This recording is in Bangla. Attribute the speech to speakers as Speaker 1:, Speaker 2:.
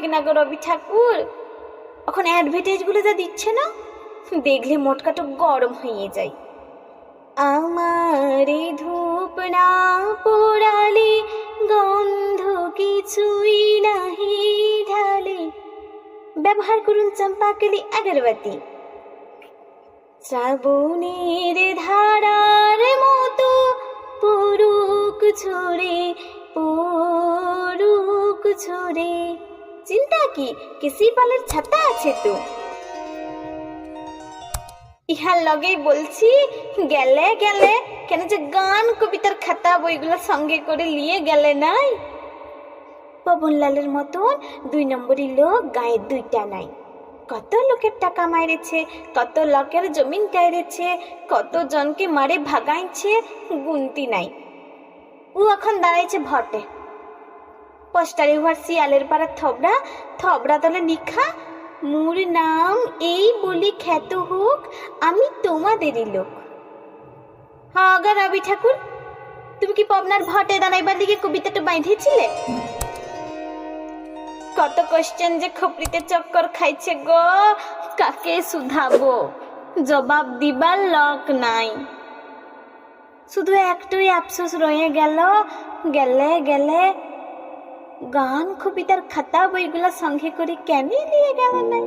Speaker 1: কিনা গো রবি ঠাকুর? এখন অ্যাডভার্টাইজগুলো যা দিচ্ছে না? দেখলে মোটকাটো গরম হয়ে যায়। আমারে ধূপ না পোড়ালে, গন্ধ কিছুই নাহি ঢালে। ব্যবহার করুন চম্পাকলি আগরবাতি। শ্রাবণের ধারার মতো পরুক ঝরে পরুক ঝরে। চিন্তা কি কিসি পালের ছাতা আছে তো? ইহার লগেই বলছি, গেলে গেলে, কেন যে গান, কবিতার খাতা বইগুলো সঙ্গে করে নিয়ে গেলে নাই? পবনলালের মতন দুই নম্বরই লোক গায়ের দুইটা নাই। কত লোকের টাকা মাইরেছে, কত লোকের জমিন কাইরেছে, কত জনকে মারে ভাগাইছে, গুনতি নাই। ও এখন দাঁড়াইছে ভটে। পোস্টারে উহার শিয়ালের পাড়া থবড়া থবড়া তলে লিখা, মোর নাম এই বলি খ্যাত হোক, আমি তোমাদেরই লোক। হ্যাঁ গা রবি ঠাকুর, তুমি কি পবনার ভটে দাঁড়াইবার দিকে কবিতাটা বাইঁধেছিলে কত কোশ্চেন যে খপরিতে চক্কর খাইছে গো, কাকে শুধাবো? জবাব দিবার লক নাই। শুধু একটুই আফসোস রয়ে গেল, গেলে গেলে গান কবিতার খাতা বইগুলা সঙ্গে করে কেন নিয়ে গেল নাই